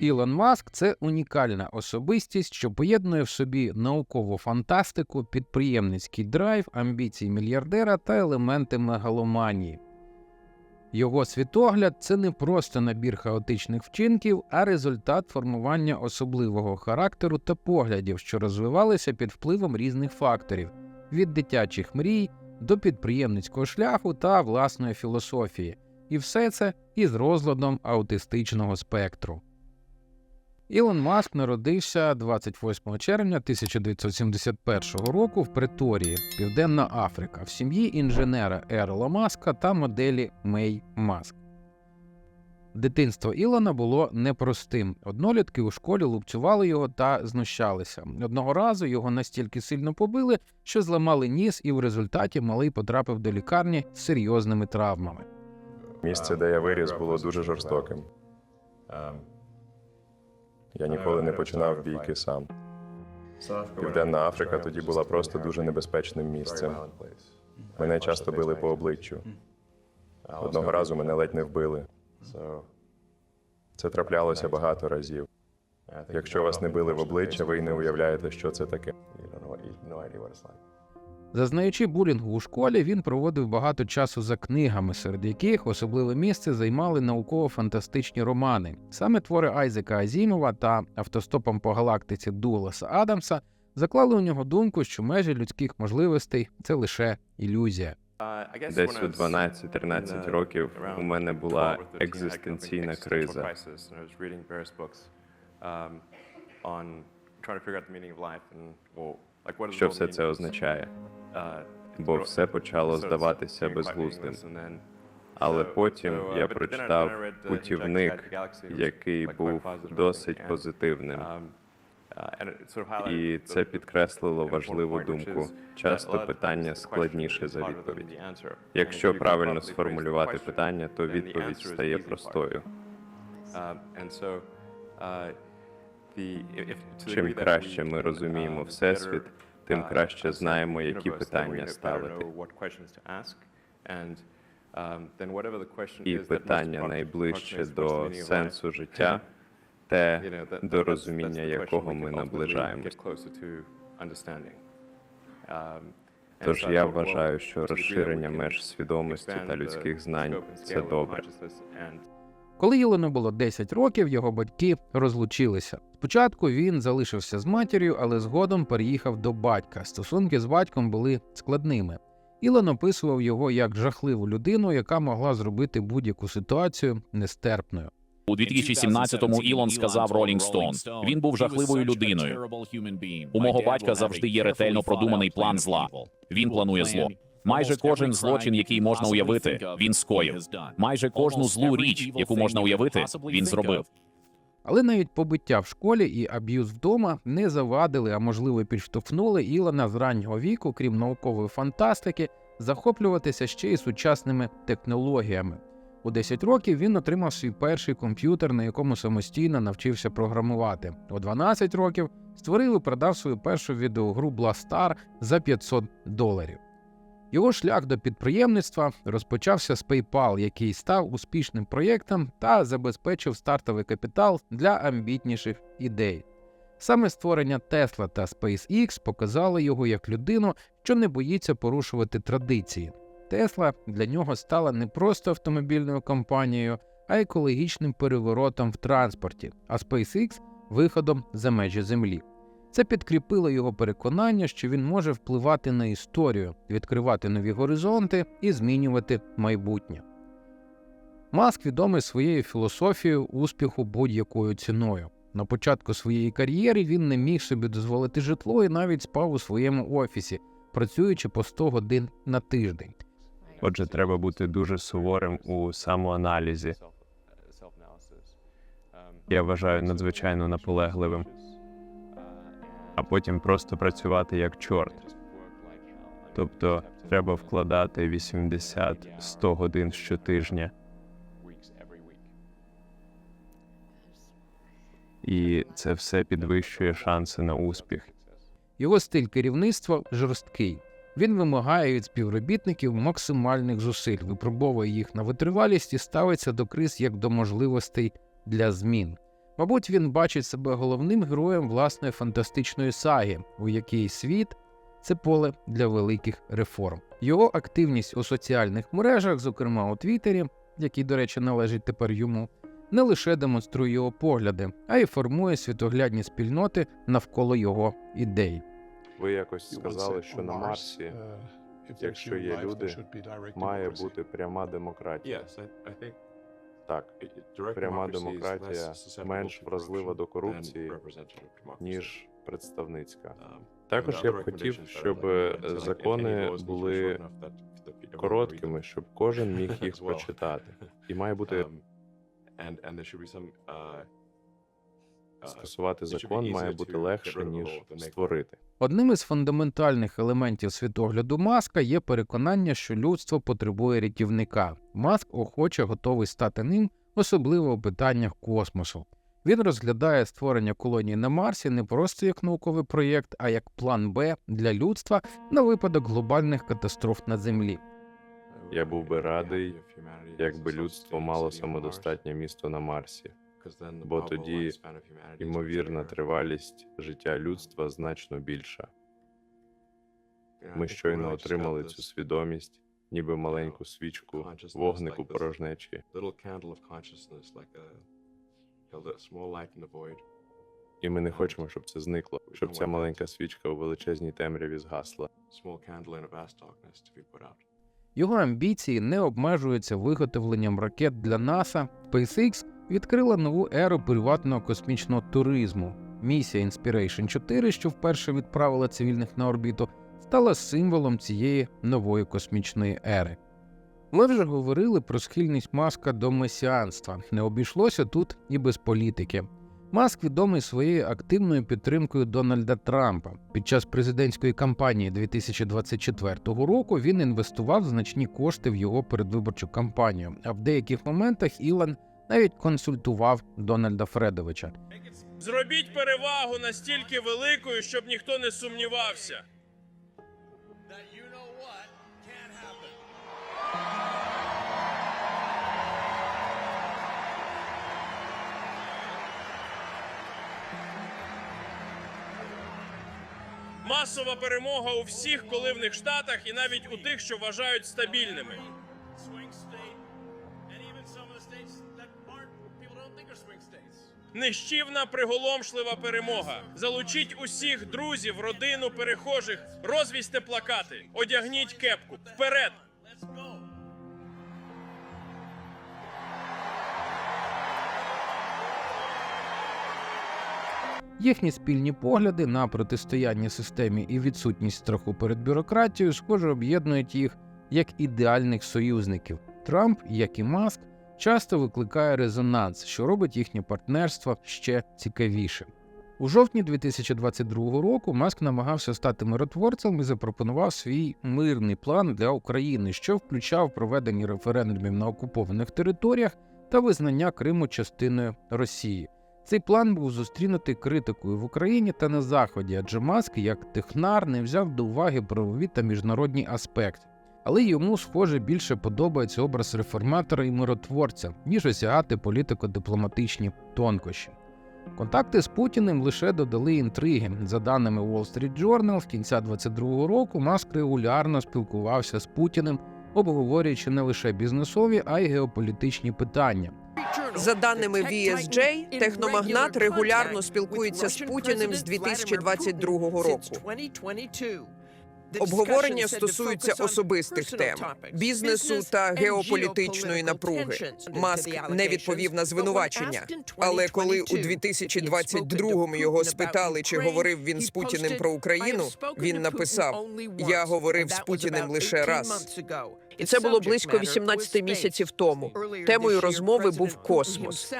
Ілон Маск це унікальна особистість, що поєднує в собі наукову фантастику, підприємницький драйв, амбіції мільярдера та елементи мегаломанії. Його світогляд це не просто набір хаотичних вчинків, а результат формування особливого характеру та поглядів, що розвивалися під впливом різних факторів від дитячих мрій до підприємницького шляху та власної філософії, і все це із розладом аутистичного спектру. Ілон Маск народився 28 червня 1971 року в Преторії, Південна Африка, в сім'ї інженера Ерла Маска та моделі Мей Маск. Дитинство Ілона було непростим. Однолітки у школі лупцювали його та знущалися. Одного разу його настільки сильно побили, що зламали ніс, і в результаті малий потрапив до лікарні з серйозними травмами. Місце, де я виріс, було дуже жорстоким. Я ніколи не починав бійки сам. Південна Африка тоді була просто дуже небезпечним місцем. Мене часто били по обличчю. Одного разу мене ледь не вбили. Це траплялося багато разів. Якщо вас не били в обличчя, ви й не уявляєте, що це таке. Зазнаючи булінгу у школі, він проводив багато часу за книгами, серед яких особливе місце займали науково-фантастичні романи. Саме твори Айзека Азімова та автостопом по галактиці Дугласа Адамса заклали у нього думку, що межі людських можливостей це лише ілюзія. Десь у 12-13 років у мене була екзистенційна криза. Що все це означає? Бо все почало здаватися безглуздим. Але потім я прочитав путівник, який був досить позитивним. І це підкреслило важливу думку. Часто питання складніше за відповідь. Якщо правильно сформулювати питання, то відповідь стає простою. Чим краще ми розуміємо всесвіт, тим краще знаємо, які питання ставити. І питання найближче до сенсу життя, те, до розуміння якого ми наближаємось. Тож я вважаю, що розширення меж свідомості та людських знань це добре. Коли Ілону було 10 років, його батьки розлучилися. Спочатку він залишився з матір'ю, але згодом переїхав до батька. Стосунки з батьком були складними. Ілон описував його як жахливу людину, яка могла зробити будь-яку ситуацію нестерпною. У 2017-му Ілон сказав Rolling Stone, він був жахливою людиною. У мого батька завжди є ретельно продуманий план зла. Він планує зло. Майже кожен злочин, який можна уявити, він скоїв. Майже кожну злу річ, яку можна уявити, він зробив. Але навіть побиття в школі і аб'юз вдома не завадили, а можливо підштовхнули Ілона з раннього віку, крім наукової фантастики, захоплюватися ще й сучасними технологіями. У 10 років він отримав свій перший комп'ютер, на якому самостійно навчився програмувати. У 12 років створив і продав свою першу відеогру Blastar за 500 доларів. Його шлях до підприємництва розпочався з PayPal, який став успішним проєктом та забезпечив стартовий капітал для амбітніших ідей. Саме створення Tesla та SpaceX показало його як людину, що не боїться порушувати традиції. Tesla для нього стала не просто автомобільною компанією, а екологічним переворотом в транспорті, а SpaceX виходом за межі Землі. Це підкріпило його переконання, що він може впливати на історію, відкривати нові горизонти і змінювати майбутнє. Маск відомий своєю філософією успіху будь-якою ціною. На початку своєї кар'єри він не міг собі дозволити житло і навіть спав у своєму офісі, працюючи по 100 годин на тиждень. Отже, треба бути дуже суворим у самоаналізі. Я вважаю надзвичайно наполегливим. А потім просто працювати як чорт. Тобто треба вкладати 80-100 годин щотижня. І це все підвищує шанси на успіх. Його стиль керівництва жорсткий. Він вимагає від співробітників максимальних зусиль, випробовує їх на витривалість і ставиться до криз як до можливостей для змін. Мабуть, він бачить себе головним героєм власної фантастичної саги, у якій світ це поле для великих реформ. Його активність у соціальних мережах, зокрема у Твіттері, який, до речі, належить тепер йому, не лише демонструє його погляди, а й формує світоглядні спільноти навколо його ідей. Ви якось сказали, що на Марсі, якщо є люди, має бути пряма демократія. Так, пряма демократія менш вразлива до корупції, ніж представницька. Також я б хотів, щоб закони були короткими, щоб кожен міг їх прочитати. І має бути скасувати закон має бути легше ніж створити. Одним із фундаментальних елементів світогляду Маска є переконання, що людство потребує рятівника. Маск охоче готовий стати ним, особливо у питаннях космосу. Він розглядає створення колонії на Марсі не просто як науковий проєкт, а як план Б для людства на випадок глобальних катастроф на Землі. Я був би радий, якби людство мало самодостатнє місто на Марсі, бо тоді ймовірна тривалість життя людства значно більша. Ми щойно отримали цю свідомість, ніби маленьку свічку вогнику порожнечі. І ми не хочемо, щоб це зникло, щоб ця маленька свічка у величезній темряві згасла. Його амбіції не обмежуються виготовленням ракет для НАСА. SpaceX відкрила нову еру приватного космічного туризму. Місія Inspiration 4, що вперше відправила цивільних на орбіту, стала символом цієї нової космічної ери. Ми вже говорили про схильність Маска до месіанства. Не обійшлося тут і без політики. Маск відомий своєю активною підтримкою Дональда Трампа. Під час президентської кампанії 2024 року він інвестував значні кошти в його передвиборчу кампанію, а в деяких моментах Ілон навіть консультував Дональда Фредовича. Зробіть перевагу настільки великою, щоб ніхто не сумнівався. Масова перемога у всіх коливних штатах і навіть у тих, що вважають стабільними. Нищівна приголомшлива перемога. Залучіть усіх друзів, родину, перехожих, розвісьте плакати, одягніть кепку. Вперед! Їхні спільні погляди на протистояння системі і відсутність страху перед бюрократією, схоже, об'єднують їх як ідеальних союзників. Трамп, як і Маск, часто викликає резонанс, що робить їхнє партнерство ще цікавішим. У жовтні 2022 року Маск намагався стати миротворцем і запропонував свій мирний план для України, що включав проведення референдумів на окупованих територіях та визнання Криму частиною Росії. Цей план був зустрінутий критикою в Україні та на Заході, адже Маск, як технар, не взяв до уваги правові та міжнародні аспекти. Але йому, схоже, більше подобається образ реформатора і миротворця, ніж осягати політико-дипломатичні тонкощі. Контакти з Путіним лише додали інтриги. За даними Wall Street Journal, в кінця 22-го року Маск регулярно спілкувався з Путіним, обговорюючи не лише бізнесові, а й геополітичні питання. За даними VSJ, техномагнат регулярно спілкується з Путіним з 2022 року. Обговорення стосуються особистих тем бізнесу та геополітичної напруги. Маск не відповів на звинувачення. Але коли у 2022-му його спитали, чи говорив він з Путіним про Україну, він написав: Я говорив з Путіним лише раз. І це було близько 18 місяців тому. Темою розмови був космос.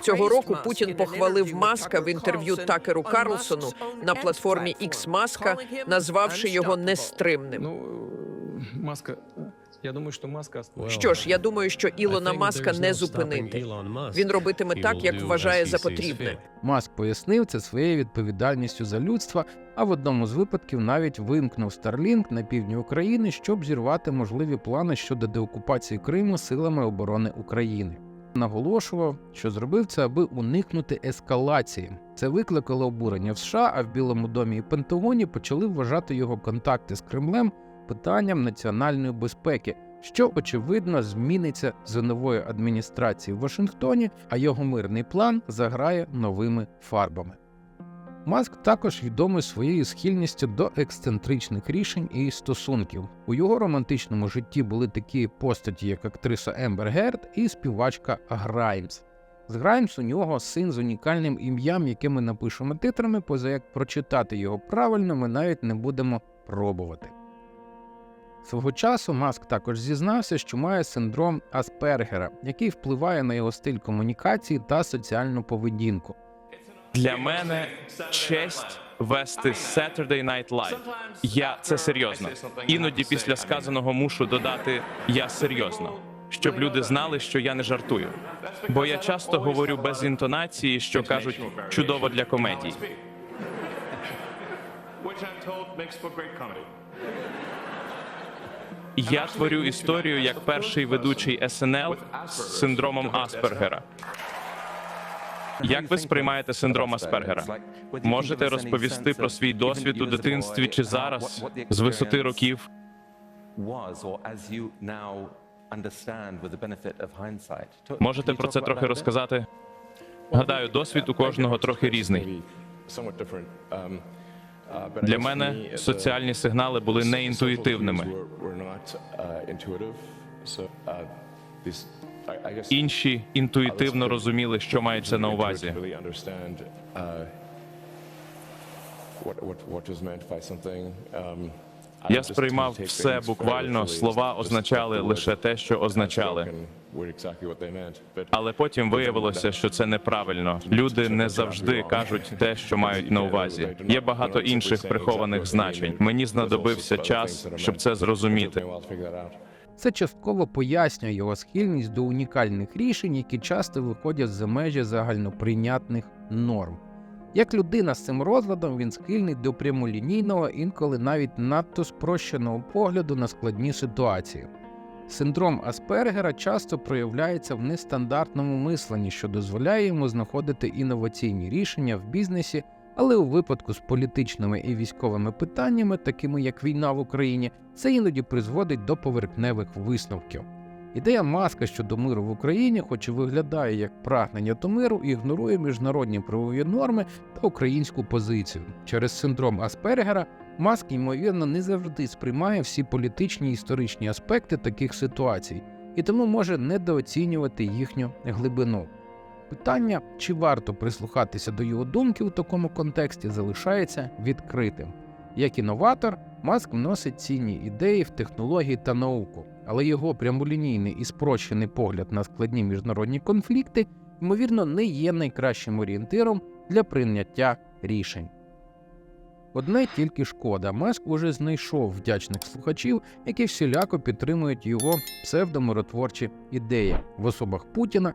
Цього року Путін похвалив Маска в інтерв'ю Такеру Карлсону на платформі X Маска, назвавши його нестримним. Ну, маска. Я думаю, що маска Що ж, я думаю, що Ілона Маска не зупинити. Він робитиме так, як вважає за потрібне. Маск пояснив це своєю відповідальністю за людство, а в одному з випадків навіть вимкнув Starlink на півдні України, щоб зірвати можливі плани щодо деокупації Криму силами оборони України. Наголошував, що зробив це, аби уникнути ескалації. Це викликало обурення в США, а в Білому домі і Пентагоні почали вважати його контакти з Кремлем питанням національної безпеки, що очевидно зміниться за нової адміністрації в Вашингтоні, а його мирний план заграє новими фарбами. Маск також відомий своєю схильністю до ексцентричних рішень і стосунків. У його романтичному житті були такі постаті, як актриса Ембер Герд і співачка Граймс. З Граймс у нього син з унікальним ім'ям, яке ми напишемо титрами, поза як прочитати його правильно, ми навіть не будемо пробувати. Свого часу Маск також зізнався, що має синдром Аспергера, який впливає на його стиль комунікації та соціальну поведінку. Для мене честь вести Saturday Night Live. Я це серйозно. Іноді після сказаного мушу додати я серйозно, щоб люди знали, що я не жартую. Бо я часто говорю без інтонації, що кажуть чудово для комедії. Я творю історію як перший ведучий СНЛ з синдромом Аспергера. Як ви сприймаєте синдром Аспергера? Можете розповісти про свій досвід у дитинстві чи зараз з висоти років? Можете про це трохи розказати? Гадаю, досвід у кожного трохи різний. Для мене соціальні сигнали були неінтуїтивними. Інші інтуїтивно розуміли, що мається на увазі. Я сприймав все буквально. Слова означали лише те, що означали. Але потім виявилося, що це неправильно. Люди не завжди кажуть те, що мають на увазі. Є багато інших прихованих значень. Мені знадобився час, щоб це зрозуміти. Це частково пояснює його схильність до унікальних рішень, які часто виходять за межі загальноприйнятних норм. Як людина з цим розладом, він схильний до прямолінійного, інколи навіть надто спрощеного погляду на складні ситуації. Синдром Аспергера часто проявляється в нестандартному мисленні, що дозволяє йому знаходити інноваційні рішення в бізнесі, але у випадку з політичними і військовими питаннями, такими як війна в Україні, це іноді призводить до поверхневих висновків. Ідея маска щодо миру в Україні, хоч і виглядає як прагнення до миру, ігнорує міжнародні правові норми та українську позицію. Через синдром Аспергера Маск, ймовірно, не завжди сприймає всі політичні і історичні аспекти таких ситуацій, і тому може недооцінювати їхню глибину. Питання, чи варто прислухатися до його думки у такому контексті, залишається відкритим. Як інноватор, Маск вносить цінні ідеї в технології та науку, але його прямолінійний і спрощений погляд на складні міжнародні конфлікти, ймовірно, не є найкращим орієнтиром для прийняття рішень. Одне тільки шкода, Маск уже знайшов вдячних слухачів, які всіляко підтримують його псевдомиротворчі ідеї в особах Путіна